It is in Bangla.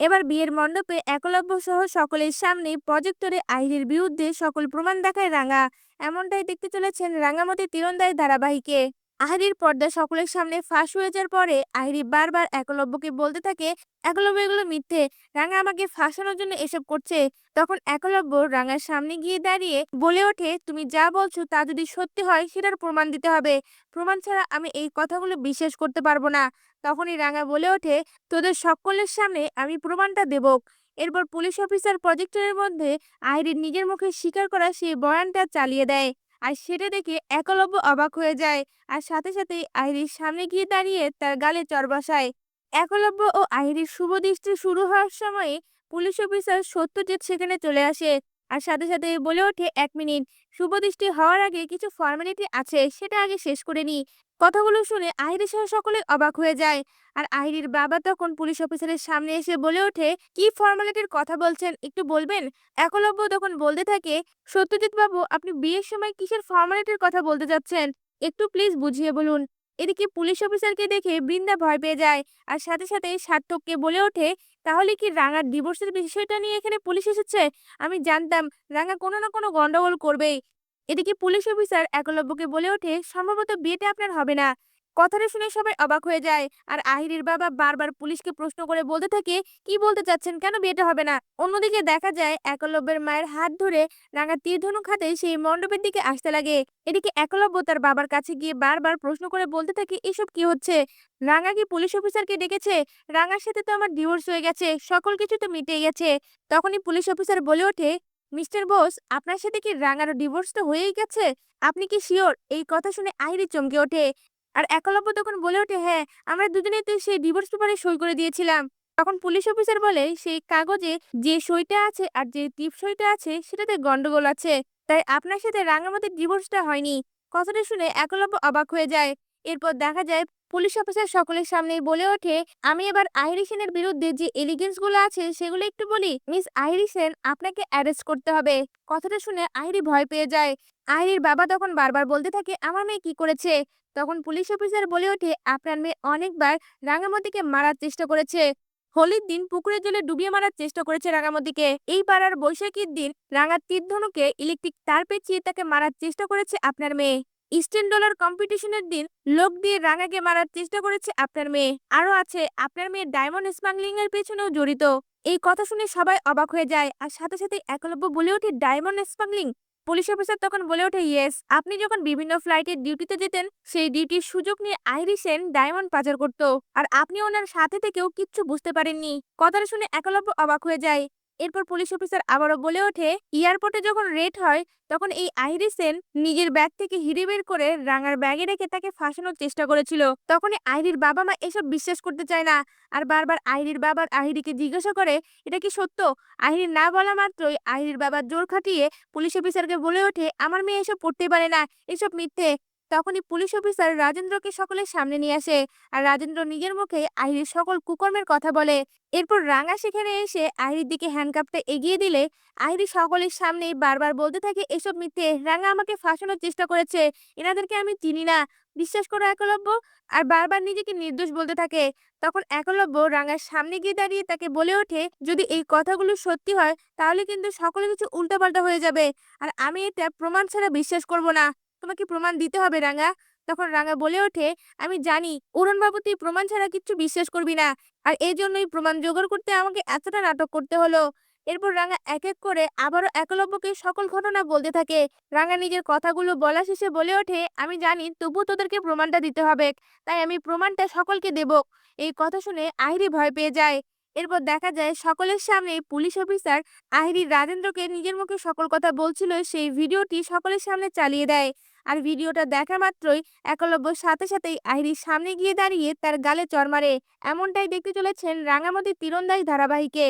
এবার বিয়ের মণ্ডপে একলব্য সহ সকলের সামনে প্রজেক্টরে আহিরের বিরুদ্ধে সকল প্রমাণ দেখায় রাঙা। এমনটাই দেখতে চলেছেন রাঙামতি তীরন্দাজ ধারাবাহিকে। আহিরির পর্দা সকলের সামনে ফাঁস হয়ে যাওয়ার পরে আহিরি বারবার একলব্যকে বলতে থাকে, একলব্য এগুলো মিথ্যে। রাঙা আমাকে ফাঁসানোর জন্য এসব করছে। তখন একলব্য রাঙার সামনে গিয়ে দাঁড়িয়ে বলে ওঠে, তুমি যা বলছো তা যদি সত্যি হয়, সেটার প্রমাণ দিতে হবে। প্রমাণ ছাড়া আমি এই কথাগুলো বিশ্বাস করতে পারব না। তখনই রাঙা বলে ওঠে, তোদের সকলের সামনে আমি প্রমাণটা দেব। এরপর পুলিশ অফিসার প্রজেক্টরের মধ্যে আহিরির নিজের মুখে স্বীকার করা সেই বয়ানটা চালিয়ে দেয়। আর সেটা দেখে একলব্য অবাক হয়ে যায়। আর সাথে সাথে আইরির সামনে গিয়ে দাঁড়িয়ে তার গালে চর বসায়। একলব্য ও আহিরির শুভ দৃষ্টি শুরু হওয়ার সময়ে পুলিশ অফিসার সত্যজিৎ সেখানে চলে আসে। আর সাথে সাথে বলে ওঠে, এক মিনিট, শুভ দৃষ্টি হওয়ার আগে কিছু ফর্মালিটি আছে, সেটা আগে শেষ করে নি কথাগুলো শুনে আহিরি সহ সকলে অবাক হয়ে যায়। আর আহিরির বাবা তখন পুলিশ অফিসারের সামনে এসে বলে ওঠে, কি ফর্মালিটির কথা বলছেন, একটু বলবেন? একলব্য তখন বলতে থাকে, সত্যজিৎ বাবু, আপনি বিয়ের সময় কিসের ফর্মালিটির কথা বলতে যাচ্ছেন? একটু প্লিজ বুঝিয়ে বলুন। এদিকে পুলিশ অফিসারকে দেখে বৃন্দা ভয় পেয়ে যায়। আর সাথে সাথে সার্থককে বলে ওঠে, তাহলে কি রাঙার ডিভোর্সের বিষয়টা নিয়ে এখানে পুলিশ এসেছে? আমি জানতাম রাঙা কোনো না কোনো গন্ডগোল করবেই। এদিকে পুলিশ অফিসার একলব্যকে বলে ওঠে, সম্ভবত বিয়েটা আপনার হবে না। কথাটা শুনে সবাই অবাক হয়ে যায়। আর আহিরের বাবা বারবার পুলিশকে প্রশ্ন করে বলতে থাকে, কি বলতে চাচ্ছেন? কেন বিয়েটা হবে না? অন্যদিকে দেখা যায়, একলব্যের মায়ের হাত ধরে রাঙা তীরধনুক হাতে সেই মণ্ডপের দিকে আসতে লাগে। এদিকে একলব্য তার বাবার কাছে গিয়ে বারবার প্রশ্ন করে বলতে থাকে, এসব কি হচ্ছে? রাঙা কি পুলিশ অফিসারকে ডেকেছে? রাঙার সাথে তো আমার ডিভোর্স হয়ে গেছে, সকল কিছু তো মিটে গেছে। তখনই পুলিশ অফিসার বলে ওঠে, মিস্টার বোস, আপনার সাথে কি রাঙার ডিভোর্স তো হয়েই গেছে? আপনি কি শিওর? এই কথা শুনে আহিরি চমকে ওঠে। আর একলব্য তখন বলে ওঠে হ্যাঁ আমরা দুজনেই তো সেই ডিভোর্স পেপারে সই করে দিয়েছিলাম। তখন পুলিশ অফিসার বলে, সেই কাগজে যে সইটা আছে আর যে টিপ সইটা আছে, সেটাতে গন্ডগোল আছে। তাই আপনার সাথে রাঙামাতির ডিভোর্সটা হয়নি। কথাটা শুনে একলব্য অবাক হয়ে যায়। এরপর দেখা যায় পুলিশ অফিসার সকলের সামনেই বলে ওঠে, আমি এবার আহিরি সেনের বিরুদ্ধে যে এলিগেন্সগুলো আছে, সেগুলো একটু বলি। মিস আহিরি সেন আপনাকে অ্যারেস্ট করতে হবে। কথাটা শুনে আহিরি ভয় পেয়ে যায়। আহিরির বাবা তখন বারবার বলতে থাকে, আমার মেয়ে কি করেছে? তখন পুলিশ অফিসার বলে ওঠে, আপনার মেয়ে অনেকবার রাঙামতিকে মারার চেষ্টা করেছে। হোলির দিন পুকুরের জলে ডুবিয়ে মারার চেষ্টা করেছে রাঙামতিকে এই পাড়ার বৈশাখীর দিন রাঙার তীরধনুকে ইলেকট্রিক তার পেঁচিয়ে তাকে মারার চেষ্টা করেছে আপনার মেয়ে। ইস্টার্ন ডলার কম্পিটিশনের দিন লোক দিয়ে রাঙাকে মারার চেষ্টা করেছে আপনার মেয়ে। আরও আছে, আপনার মেয়ে ডায়মন্ড স্মাগলিং এর পেছনেও জড়িত। এই কথা শুনে সবাই অবাক হয়ে যায় আর সাথে সাথে একলব্য বলে ওঠে, ডায়মন্ড স্মাগলিং? পুলিশ অফিসার তখন বলে ওঠে, ইয়েস, আপনি যখন বিভিন্ন ফ্লাইটের ডিউটিতে যেতেন, সেই ডিউটির সুযোগ নিয়ে আইরিসেন ডায়মন্ড পাচার করত। আর আপনি ওনার সাথে থেকেও কিচ্ছু বুঝতে পারেননি। কথাটা শুনে একলব্য অবাক হয়ে যায়। এরপর পুলিশ অফিসার আবারও বলে ওঠে এয়ারপোর্টে যখন রেড হয়, তখন এই আইরিসেন নিজের ব্যাগ থেকে হিরে বের করে রাঙার ব্যাগে রেখে তাকে ফাঁসানোর চেষ্টা করেছিল। তখনই আইরির বাবা মা এসব বিশ্বাস করতে চায় না। আর বারবার আইরির বাবার আহিরিকে জিজ্ঞাসা করে, এটা কি সত্য? আহিরির না বলা মাত্রই আহিরির বাবা জোর খাটিয়ে পুলিশ অফিসারকে বলে ওঠে, আমার মেয়ে এসব পড়তে পারে না, এসব মিথ্যে। তখনই পুলিশ অফিসার রাজেন্দ্রকে সকলের সামনে নিয়ে আসে আর রাজেন্দ্র নিজের মুখে আহিরির সকল কুকর্মের কথা বলে। এরপর রাঙা সেখানে এসে আহিরির দিকে হ্যান্ডকাপটা এগিয়ে দিলে আহিরি সকলের সামনেই বারবার বলতে থাকে, এসব মিথ্যে। রাঙা আমাকে ফাঁসানোর চেষ্টা করেছে। এনাদেরকে আমি চিনি না। বিশ্বাস করো একলব্য? আর বারবার নিজেকে নির্দোষ বলতে থাকে। তখন একলব্য রাঙার সামনে গিয়ে দাঁড়িয়ে তাকে বলে ওঠে, যদি এই কথাগুলো সত্যি হয়, তাহলে কিন্তু সকলে কিছু উল্টাপাল্টা হয়ে যাবে। আর আমি এটা প্রমাণ ছাড়া বিশ্বাস করব না। তোমাকে প্রমাণ দিতে হবে, রাঙা। তখন রাঙা বলে ওঠে, আমি জানি উড়নবাবু তুই প্রমাণ ছাড়া কিচ্ছু বিশ্বাস করবি না। আর এই জন্যই প্রমাণ জোগাড় করতে আমাকে এতটা নাটক করতে হলো। এরপর রাঙা এক এক করে আবারও একলব্যকে সকল ঘটনা বলতে থাকে। রাঙা নিজের কথাগুলো বলা শেষে বলে ওঠে, আমি জানি তবু তোদেরকে প্রমাণটা দিতে হবে। তাই আমি প্রমাণটা সকলকে দেব। এই কথা শুনে আহিরি ভয় পেয়ে যায়। এরপর দেখা যায়, সকলের সামনে পুলিশ অফিসার আহিরি রাজেন্দ্রকে নিজের মুখে সকল কথা বলছিল, সেই ভিডিওটি সকলের সামনে চালিয়ে দেয়। আর ভিডিওটা দেখা মাত্রই একলব্য সাথে সাথেই আহিরির সামনে গিয়ে দাঁড়িয়ে তার গালে চর মারে। এমনটাই দেখতে চলেছেন রাঙামতি তীরন্দাজ ধারাবাহিকে।